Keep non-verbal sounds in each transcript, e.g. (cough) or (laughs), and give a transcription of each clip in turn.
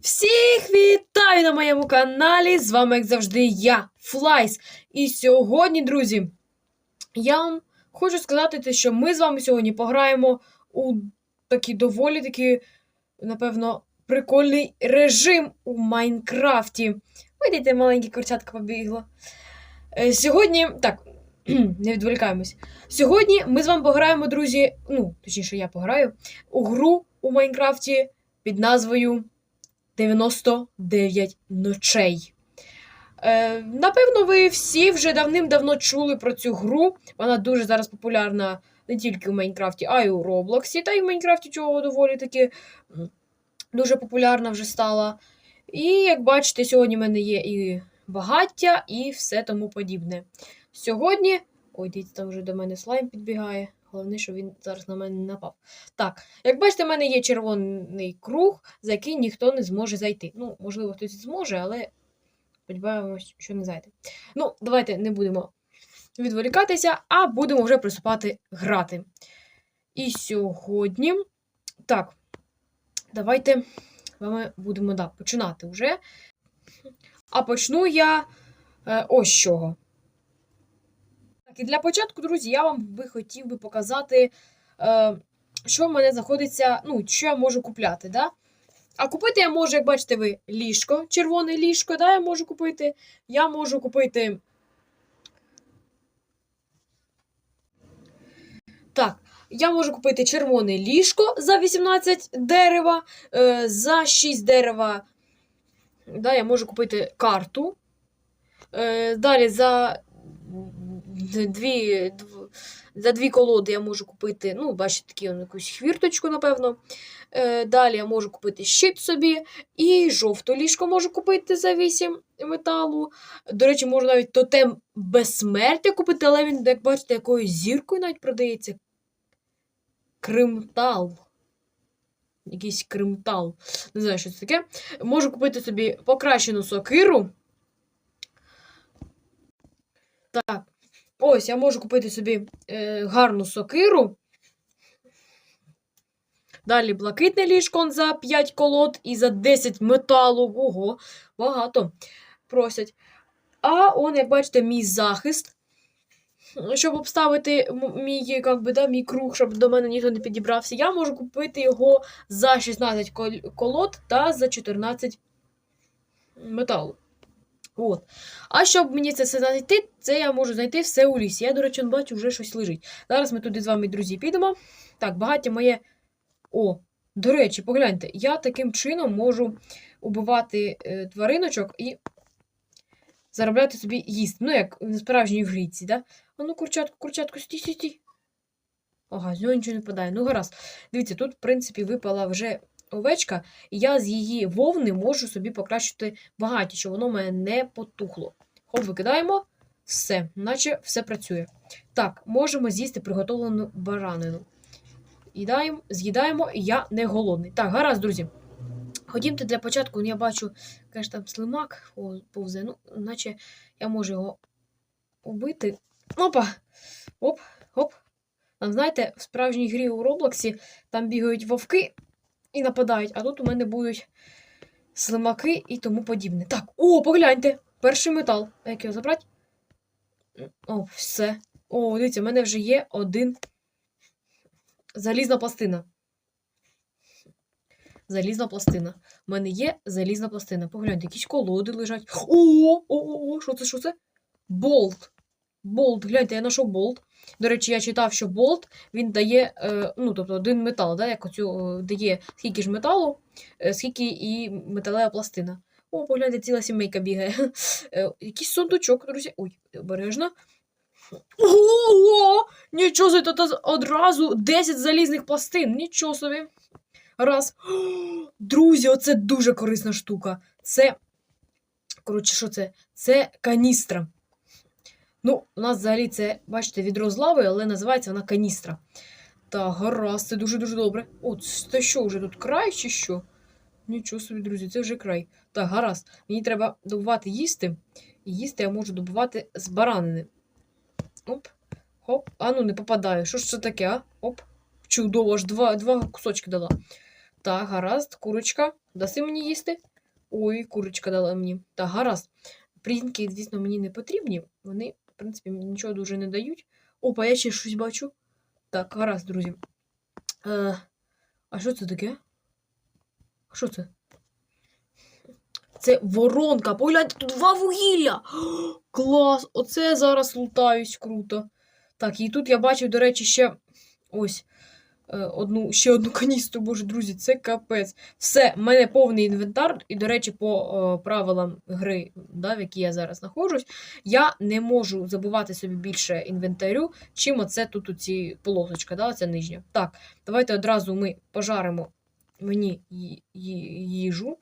Всіх вітаю на моєму каналі! З вами, як завжди, я, Флайс. І сьогодні, друзі, я вам хочу сказати, що ми з вами сьогодні пограємо у такий доволі такий, напевно, прикольний режим у Майнкрафті. Видите, маленьке курчатка побігло. Е, Сьогодні, так, (clears throat) не відволікаємось. Сьогодні ми з вами пограємо, друзі. Ну, точніше, я пограю у гру у Майнкрафті під назвою 99 ночей. Е, напевно, ви всі вже давним-давно чули про цю гру. Вона дуже зараз популярна не тільки у Майнкрафті, а й у Роблоксі. Та й в Майнкрафті чого доволі таки дуже популярна вже стала. І як бачите, сьогодні в мене є і багаття, і все тому подібне. Сьогодні. Ой, дивіться, там вже до мене слайм підбігає. Головне, що він зараз на мене не напав. Так, як бачите, в мене є червоний круг, за який ніхто не зможе зайти. Ну, можливо, хтось зможе, але сподіваємось, що не зайде. Ну, давайте не будемо відволікатися, а будемо вже приступати грати. І сьогодні. Так, давайте вами будемо да, починати вже. А почну я е, ось з чого. Так, і для початку, друзі, я вам би хотів би показати, е, що в мене знаходиться, ну, що я можу купляти, да? А купити я можу, як бачите ви, ліжко, червоне ліжко, да, я можу купити. Я можу купити. Так, я можу купити червоне ліжко за 18 дерева, е, за 6 дерева. Да, я можу купити карту. Е, далі за дві, дв- за дві колоди я можу купити, ну, бачите, такі якусь хвірточку, напевно. Е, далі я можу купити щит собі. І жовту ліжко можу купити за 8 металу. До речі, можу навіть тотем безсмертя купити, але він, як бачите, якоюсь зіркою навіть продається. Кримтал. Якийсь кримтал. Не знаю, що це таке. Можу купити собі покращену сокиру. Так. Ось, я можу купити собі е, гарну сокиру. Далі блакитне ліжко за 5 колод і за 10 металу. Ого, багато просять. А он, як бачите, мій захист. Щоб обставити мій, як би, да, мій круг, щоб до мене ніхто не підібрався, я можу купити його за 16 кол- колод та за 14 металу. От. А щоб мені це все знайти, це я можу знайти все у лісі. Я, до речі, бачу, вже щось лежить. Зараз ми туди з вами, друзі, підемо. Так, багаття моє. О, до речі, погляньте, я таким чином можу убивати е, твариночок і заробляти собі їсти. Ну, як в справжній гріці, да? А ну, курчатку, курчатку, стій, стій, стій. Ага, з нього нічого не падає. Ну, гаразд. Дивіться, тут, в принципі, випала вже овечка, і я з її вовни можу собі покращити багаття, щоб воно мене не потухло. Хоп, викидаємо. Все, наче все працює. Так, можемо з'їсти приготовлену баранину. Їдаємо, з'їдаємо, і я не голодний. Так, гаразд, друзі. Ходімте для початку, ну, я бачу, каже, там слимак о, повзе, ну, наче я можу його убити. Опа! Оп, оп. Там, знаєте, в справжній грі у Роблоксі там бігають вовки і нападають, а тут у мене будуть слимаки і тому подібне. Так, о, погляньте! Перший метал. Як його забрати? О, все. О, дивіться, в мене вже є один залізна пластина. Залізна пластина. У мене є залізна пластина. Погляньте, якісь колоди лежать. О, о, о, о, що це, що це? Болт. Болт. Гляньте, я знайшов болт. До речі, я читав, що болт він дає, е, ну, тобто один метал, да, як оцю, е, дає скільки ж металу, е, скільки і металева пластина. О, погляньте, ціла сімейка бігає. Якийсь сундучок, друзі. Ой, обережно. Ого! Нічого собі, тут одразу 10 залізних пластин. Нічого собі. Раз. Друзі, оце дуже корисна штука. Це. Коротше, що це? Це каністра. Ну, у нас взагалі це, бачите, відро з лави, але називається вона каністра. Так, гаразд, це дуже-дуже добре. О, це що, вже тут край чи що? Нічого собі, друзі, це вже край. Так, гаразд. Мені треба добувати їсти. І їсти я можу добувати з баранини. Оп, хоп. А ну не попадаю. Що ж це таке, а? Оп. Чудово, аж два, два кусочки дала. Так, гаразд, курочка. Даси мені їсти? Ой, курочка дала мені. Так, гаразд. Прінки, звісно, мені не потрібні. Вони, принципі, нічого дуже не дають. Опа, я ще щось бачу. Так, гаразд, друзі. Е, а що це таке? Що це? Це воронка. Погляньте, тут два вугілля. Клас! Оце я зараз лутаюсь круто. Так, і тут я бачив, до речі, ще ось одну, ще одну каністру, боже, друзі, це капець. Все, в мене повний інвентар, і, до речі, по е, правилам гри, да, в якій я зараз знаходжусь, я не можу забивати собі більше інвентарю, чим оце тут оці полосочка, да, оця нижня. Так, давайте одразу ми пожаримо мені їжу.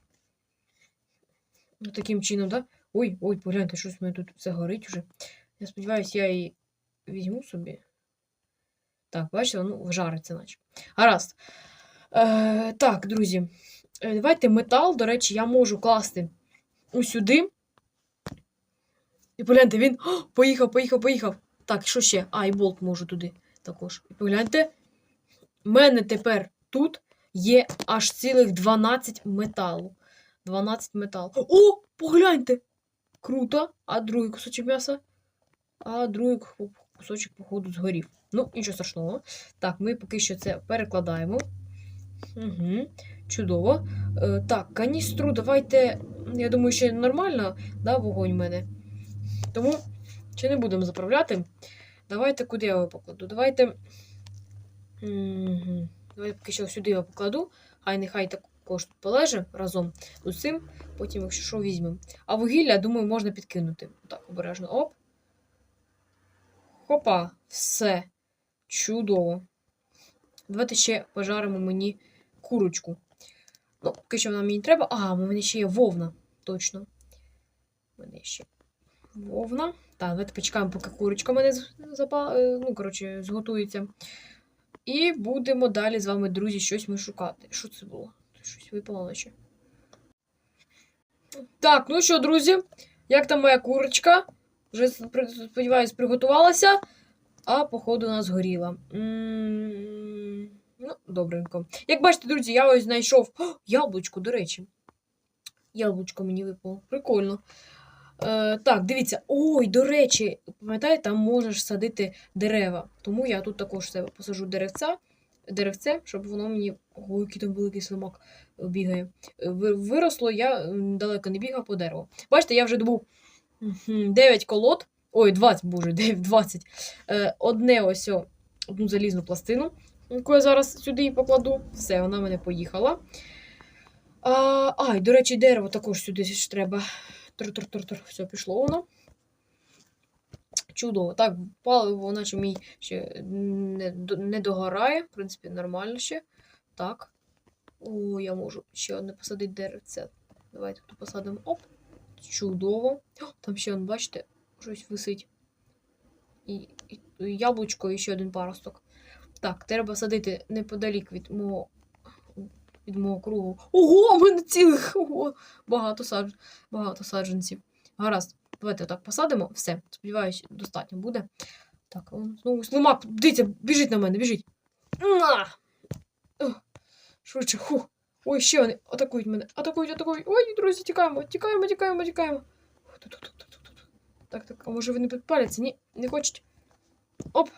Ну, таким чином, да? Ой, ой, погляньте, щось в мене тут все горить уже. Я сподіваюся, я її візьму собі. Так, бачите, воно жариться, наче. Гаразд. Е, так, друзі. Е, давайте метал, до речі, я можу класти усюди. І погляньте, він О, поїхав, поїхав, поїхав. Так, що ще? А, і болт можу туди також. І погляньте. У мене тепер тут є аж цілих 12 металу. 12 металу. О, погляньте! Круто. А другий кусочок м'яса? А другий кусочок, походу, згорів. Ну, нічого страшного. Так, ми поки що це перекладаємо. Угу. Чудово. Е, так, каністру, давайте. Я думаю, ще нормально, да, вогонь в мене. Тому ще не будемо заправляти. Давайте куди я його покладу? Давайте. Угу. Давайте поки що сюди його покладу. Хай нехай також тут полеже разом з усім. Потім, якщо що, візьмемо. А вугілля, думаю, можна підкинути. Так, обережно. Оп. Хопа, все. Чудово. Давайте ще пожаримо мені курочку. Ну, поки що вона мені треба. А, у мене ще є вовна. Точно. У мене ще вовна. Так, давайте почекаємо, поки курочка мене е, ну, коротше, зготується. І будемо далі з вами, друзі, щось ми шукати. Що це було? Щось випало наче. Так, ну що, друзі, як там моя курочка? Вже, сподіваюсь, приготувалася, а походу вона згоріла. М, Ну, добренько. Як бачите, друзі, я ось знайшов О, яблучко, до речі. Яблучко мені випало. Прикольно. Е, так, дивіться. Ой, до речі, пам'ятаєте, там можеш садити дерева. Тому я тут також себе посажу деревця, деревце, щоб воно мені. Ой, який там великий слимак е, бігає. Е, Виросло, я далеко не бігав по дереву. Бачите, я вже добув 9 колод. Ой, 20, боже, (laughs) 20. Е, одне ось одну залізну пластину, яку я зараз сюди покладу. Все, вона в мене поїхала. А, ай, до речі, дерево також сюди ж треба. Тур-тур-тур-тур. Все, пішло воно. Чудово. Так, паливо, наче мій ще не, не догорає. В принципі, нормально ще. Так. О, я можу ще одне посадити деревце. Давайте тут посадимо. Оп. Чудово. Там ще, бачите, щось висить. І, яблучко, і ще один паросток. Так, треба садити неподалік від мого, від мого кругу. Ого, у мене цілих! Ого, багато, садж, багато саджанців. Гаразд, давайте так посадимо. Все, сподіваюся, достатньо буде. Так, он слимак. Дивіться, біжить на мене, біжить. Швидше, ху. Ой, ще вони атакують мене. Атакують, атакують. Ой, друзі, тікаємо, тікаємо, тікаємо, тікаємо. Так, так, а може вони підпаляться? Ні, не хочуть. Оп.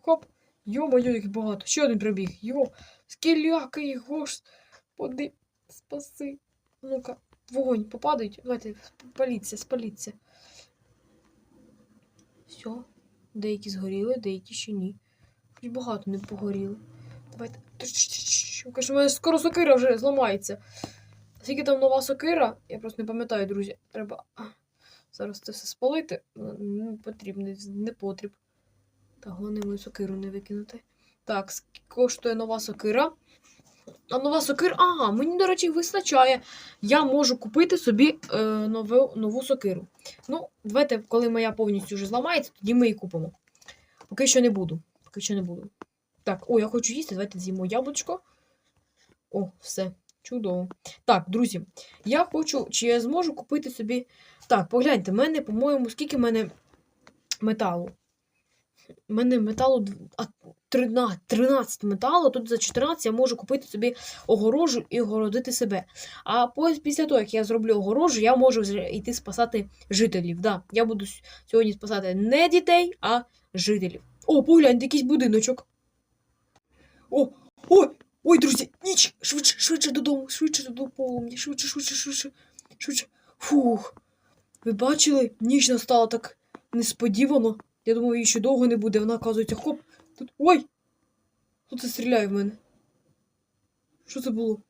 Хоп. Йо-моє, їх багато. Ще один прибіг. Йо. Скеляки їх, господи. Спаси. Ну-ка, вогонь попадають. Давайте, спаліться, спаліться. Все. Деякі згоріли, деякі ще ні. Хоч багато не погоріли. Давайте. Каже, у мене скоро сокира вже зламається. Скільки там нова сокира? Я просто не пам'ятаю, друзі. Треба зараз це все спалити. Не потрібно, не потріб. Так, головне мою сокиру не викинути. Так, коштує нова сокира. А нова сокира. Ага, мені, до речі, вистачає. Я можу купити собі е, нову, нову сокиру. Ну, давайте, коли моя повністю вже зламається, тоді ми її купимо. Поки що не буду. Поки що не буду. Так, о, я хочу їсти. Давайте з'їмо яблучко. О, все. Чудово. Так, друзі, я хочу, чи я зможу купити собі. Так, погляньте, в мене, по-моєму, скільки в мене металу. У мене металу 13, 13 металу, тут за 14 я можу купити собі огорожу і огородити себе. А після того, як я зроблю огорожу, я можу йти спасати жителів. Да, я буду сьогодні спасати не дітей, а жителів. О, погляньте, якийсь будиночок. О, ой, ой, друзі, ніч! Швидше, швидше додому, швидше додому полум'я, швидше, швидше, швидше, швидше. Фух. Ви бачили? Ніч настала так несподівано. Я думаю, її ще довго не буде. Вона, оказується, хоп. Тут. Ой! Хто це стріляє в мене? Що це було?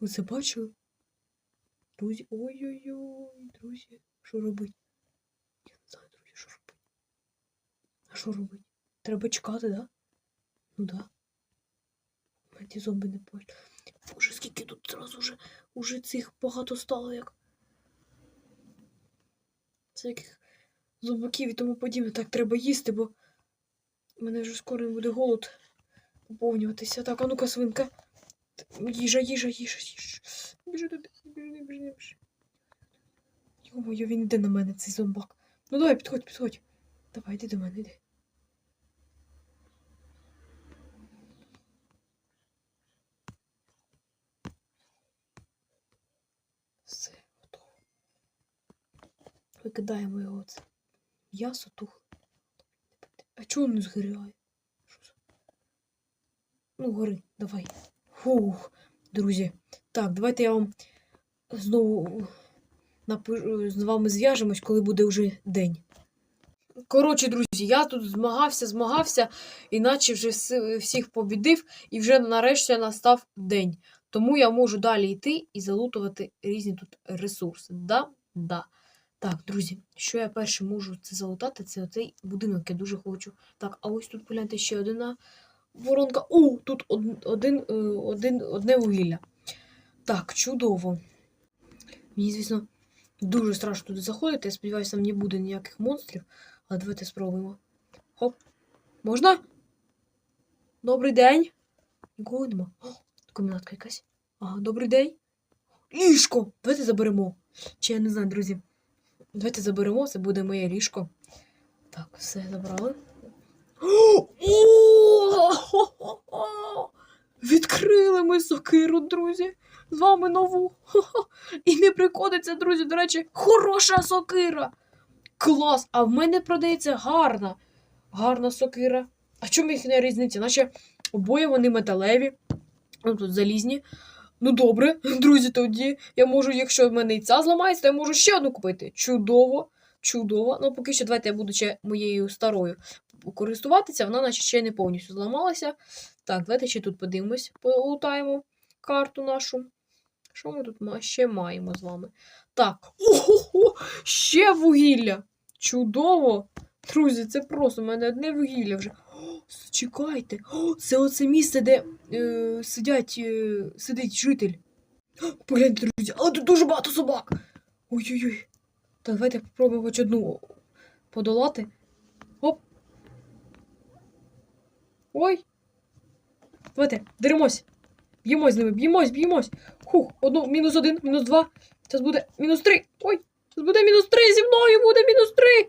Ви це бачили? Друзі, ой-ой-ой, друзі, що робить? Я не знаю, друзі, що робить. А що робить? Треба чекати, да? Ну да. Ті зомби не бачать. Боже, скільки тут зразу вже уже цих багато стало як. Всяких зомбаків і тому подібне. Так, треба їсти, бо в мене вже скоро буде голод поповнюватися. Так, а ну-ка, свинка. Їжа, їжа, їжа, їжа. Біжи туди, біжи, біжи, біжи. Йо-моє, він йде на мене, цей зомбак. Ну давай, підходь, підходь. Давай, йди до мене, йди. Все, готово. Викидаємо його це. М'ясо тухле. А чого не згоряє? Ну, гори, давай. Фух, друзі. Так, давайте я вам знову з вами зв'яжемось, коли буде вже день. Коротше, друзі, я тут змагався, змагався, іначе вже всіх побідив, і вже нарешті настав день. Тому я можу далі йти і залутувати різні тут ресурси. Да? Да. Так, друзі, що я перше можу це залутати, це оцей будинок, я дуже хочу. Так, а ось тут погляньте ще одна воронка. О, тут один, е, один, одне вугілля. Так, чудово. Мені, звісно, дуже страшно туди заходити. Я сподіваюся, там не буде ніяких монстрів. Але давайте спробуємо. Хоп. Можна? Добрий день. Нікого нема. О, комнатка якась. Ага, добрий день. Ліжко! Давайте заберемо. Чи я не знаю, друзі. Давайте заберемо, це буде моє ліжко. Так, все забрали. О! Відкрили ми сокиру, друзі. З вами нову. І не приходиться, друзі, до речі, хороша сокира. Клас! А в мене продається гарна. Гарна сокира. А чому їх не різниця? Наче обоє вони металеві. Ну, тут залізні. Ну добре, друзі, тоді я можу, якщо в мене і ця зламається, то я можу ще одну купити. Чудово, чудово. Ну, поки що, давайте я буду ще моєю старою користуватися, вона наче ще не повністю зламалася. Так, давайте ще тут подивимось, полутаємо карту нашу. Що ми тут ще маємо з вами? Так, ого, ще вугілля. Чудово! Друзі, це просто у мене одне вугілля вже. Чекайте, це оце місце, де е, сидять, е, сидить житель. Погляньте, друзі, але тут дуже багато собак. Ой-ой-ой. Так, давайте попробуємо хоч одну подолати. Оп. Ой. Давайте, деремось. Б'ємось з ними, б'ємось, б'ємось. Хух, одну, мінус один, мінус два. Зараз буде мінус три. Ой, зараз буде мінус три, зі мною буде мінус три.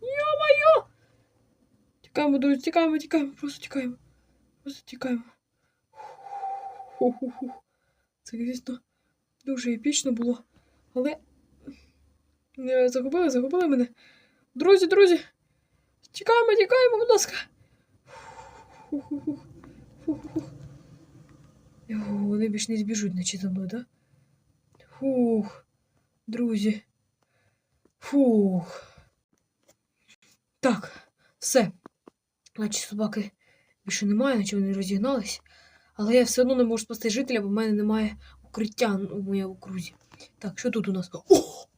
Йо-моє! Тікаємо, друзі, тікаємо, тікаємо, просто тікаємо. Просто тікаємо. Ху-ху-ху. Це, звісно, дуже епічно було. Але. Загубили, загубили мене. Друзі, друзі! Тікаємо, тікаємо, будь ласка. Вони більш не збіжуть, наче за мною, да? Фух, друзі. Фух. Так, все. Наче собаки більше немає, наче вони розігнались. Але я все одно не можу спасти жителя, бо в мене немає укриття у моїй окрузі. Так, що тут у нас?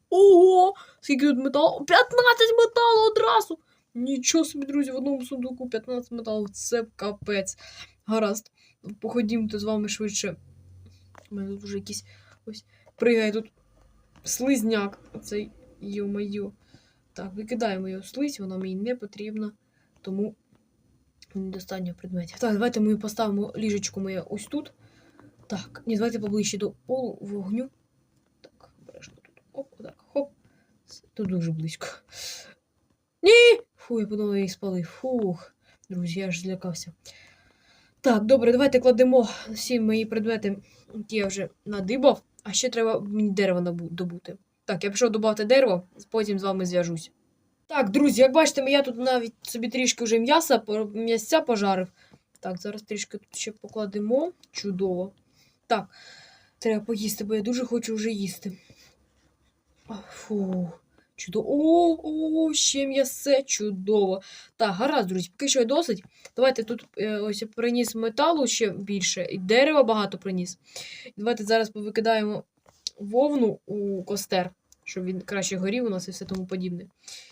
Ого! Скільки тут металу? 15 металу одразу! Нічого собі, друзі, в одному сундуку 15 металу. Це капець. Гаразд. Походімте з вами швидше. У мене тут вже якийсь ось пригає тут слизняк. Оцей йо-майо. Так, викидаємо його слизь, вона мені не потрібна, тому недостатньо предметів. Так, давайте ми поставимо ліжечко моє ось тут. Так, ні, давайте поближче до полу вогню. Так, обережно тут. Оп, отак, хоп. Тут дуже близько. Ні! Фу, я подумала, її спалив. Фух. Друзі, я аж злякався. Так, добре, давайте кладемо всі мої предмети, які я вже надибав, а ще треба мені дерево добути. Так, я пішов добавити дерево, потім з вами зв'яжусь. Так, друзі, як бачите, я тут навіть собі трішки вже м'яса, м'ясця пожарив. Так, зараз трішки тут ще покладемо. Чудово. Так, треба поїсти, бо я дуже хочу вже їсти. Фу. Чудово. О, о, ще м'ясе, чудово. Так, гаразд, друзі, поки що досить. Давайте тут е, ось я приніс металу ще більше, і дерева багато приніс. Давайте зараз повикидаємо вовну у костер, щоб він краще горів у нас і все тому подібне.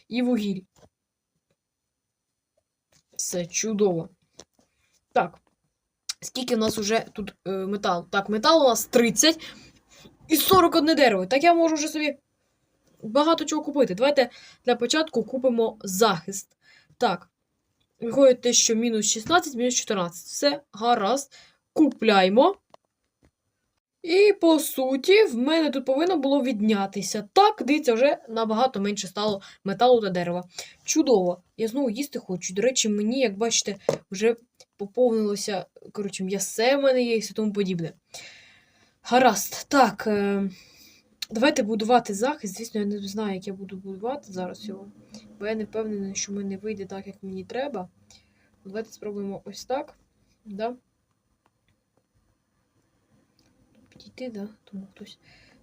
І вугіль. Все чудово. Так. Скільки в нас уже тут е, метал? Так, метал у нас 30 і 41 дерево. Так я можу вже собі багато чого купити. Давайте для початку купимо захист. Так. Виходить те, що мінус 16, мінус 14. Все, гаразд. Купляємо. І по суті, в мене тут повинно було віднятися. Так, дивіться, вже набагато менше стало металу та дерева. Чудово. Я знову їсти хочу. До речі, мені, як бачите, вже поповнилося, коротше, м'ясе в мене є і все тому подібне. Гаразд. Так. Е... Давайте будувати захист. Звісно, я не знаю, як я буду будувати зараз його. Бо я не впевнений, що в мене вийде так, як мені треба. Давайте спробуємо ось так. Да? Підійти, да? Тому хтось.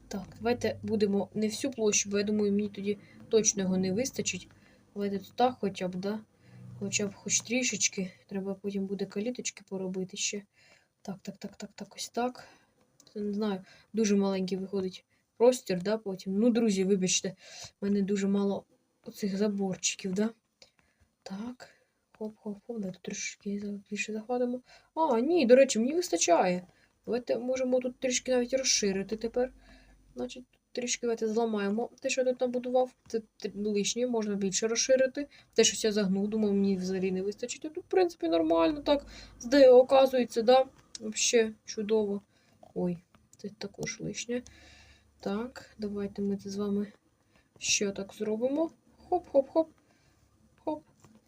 Так, давайте будемо не всю площу, бо я думаю, мені тоді точно його не вистачить. Давайте тут так хоча б, да? Хоча б хоч трішечки. Треба потім буде каліточки поробити ще. Так, так, так, так, так, ось так. Це не знаю, дуже маленький виходить простір, да, потім. Ну, друзі, вибачте, в мене дуже мало оцих заборчиків, да? Так. Хоп-хоп-хоп, да, тут трішки більше заходимо. А, ні, до речі, мені вистачає. Давайте можемо тут трішки навіть розширити тепер. Значить, трішки давайте зламаємо те, що я тут набудував. Це лишнє, можна більше розширити. Те, що я загнув, думав, мені взагалі не вистачить. Тут, в принципі, нормально так. Зде, оказується, да? Взагалі чудово. Ой, це також лишнє. Так, давайте ми це з вами ще так зробимо. Хоп-хоп-хоп. Хоп.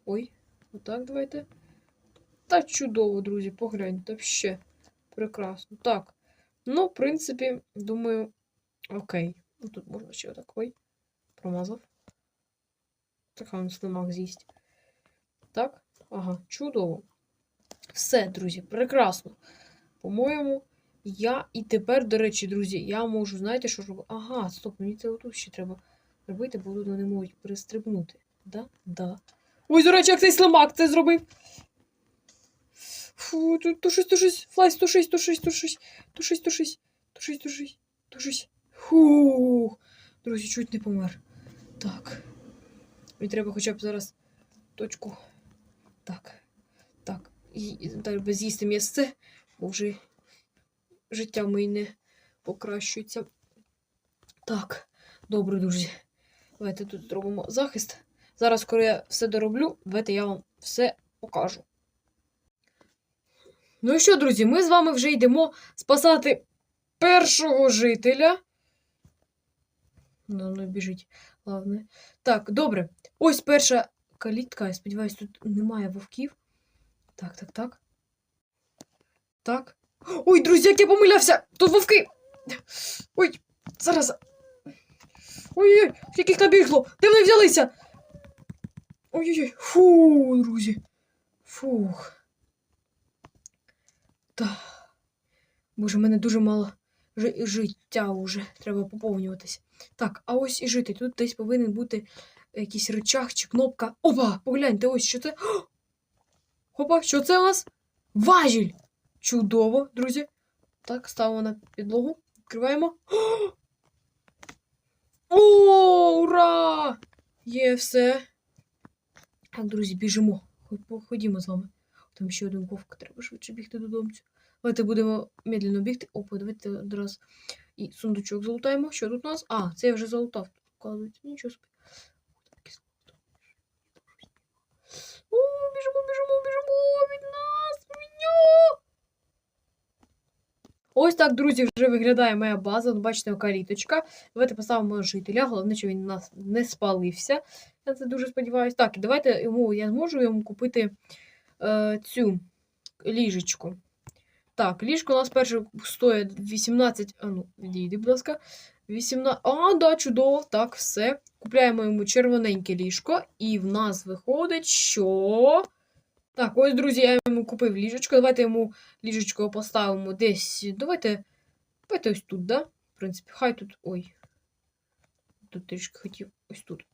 Ой, отак давайте. Та чудово, друзі, погляньте, ще. Прекрасно. Так. Ну, в принципі, думаю, окей. Ну, тут можна ще отак. Ой. Промазав. Так, він слимак з'їсть. Так. Ага, чудово. Все, друзі, прекрасно. По-моєму, я і тепер, до речі, друзі, я можу, знаєте, що робити? Ага, стоп, мені це отут ще треба робити, бо тут вони можуть перестрибнути. Да? Да. Ой, до речі, як цей слимак це зробив. Фу, тут тушись, тушись, флайс, тушись, тушись, тушись, тушись, тушись, тушись, тушись, тушись. Фу. Друзі, чуть не помер. Так. Мені треба хоча б зараз точку. Так. Так. І, треба з'їсти м'ясце, бо вже життя моє не покращується. Так, добре, друзі. Давайте тут зробимо захист. Зараз, коли я все дороблю, давайте я вам все покажу. Ну і що, друзі, ми з вами вже йдемо спасати першого жителя. Ну, ну біжить, головне. Так, добре. Ось перша калітка. Я сподіваюся, тут немає вовків. Так, так, так. Так. Ой, друзі, як я помилявся! Тут вовки! Ой, зараз. Ой-ой, яких набігло! Де вони взялися? Ой-ой-ой, фу, друзі. Фух. Так. Боже, в мене дуже мало жи- життя уже. Треба поповнюватись. Так, а ось і жити. Тут десь повинен бути якийсь рычаг чи кнопка. Опа! Погляньте, ось що це. Опа, що це у нас? Важіль! Чудово, друзі. Так, ставимо на підлогу. Відкриваємо. О, ура! Є все. Так, друзі, біжимо. Ходімо з вами. Там ще один вовк, треба швидше бігти додому. Давайте будемо медленно бігти. Опа, давайте одразу і сундучок залутаємо. Що тут у нас? А, це я вже залутав. Вказується, нічого собі. О, біжимо, біжимо, біжимо від нас! Нього! Ось так, друзі, вже виглядає моя база. Бачите, каліточка. Давайте поставимо жителя. Головне, щоб він нас не спалився. Я це дуже сподіваюся. Так, і давайте йому, я зможу йому купити е, цю ліжечку. Так, ліжко у нас перше стоїть 18. А ну, відійди, будь ласка. 18. А, да, чудово. Так, все. Купляємо йому червоненьке ліжко. І в нас виходить, що. Так, ось, друзі, я йому купив ліжечко. Давайте йому ліжечко поставимо десь. Давайте. Давайте ось тут, да? В принципі, хай тут. Ой. Тут трішки хотів. Ось тут.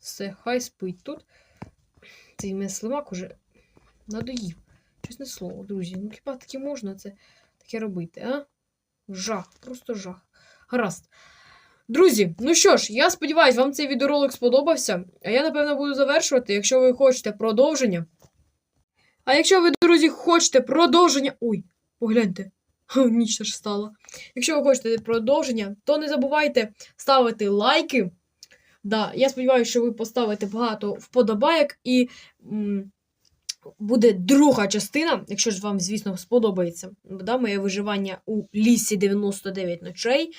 Все, хай спить тут. Цей мене слимак уже надоїв. Чесне слово, друзі. Ну хіба таке можна це таке робити, а? Жах, просто жах. Гаразд. Друзі, ну що ж, я сподіваюся, вам цей відеоролик сподобався. А я, напевно, буду завершувати, якщо ви хочете продовження. А якщо ви, друзі, хочете продовження. Ой, погляньте. Ніч ж стала. Якщо ви хочете продовження, то не забувайте ставити лайки. Да, я сподіваюся, що ви поставите багато вподобайок і м, буде друга частина, якщо ж вам, звісно, сподобається. Да, моє виживання у лісі 99 ночей.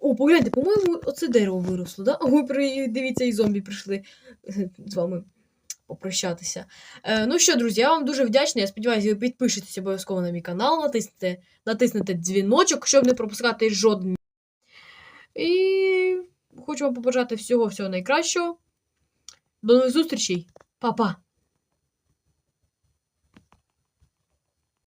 О, погляньте, по-моєму, оце дерево виросло, да? При... дивіться, і зомбі прийшли е, з вами попрощатися. Е, ну що, друзі, я вам дуже вдячний. Я сподіваюся, ви підпишетесь обов'язково на мій канал, натиснете, натиснете дзвіночок, щоб не пропускати жоден. І хочу вам побажати всього-всього найкращого. До нових зустрічей. Па-па!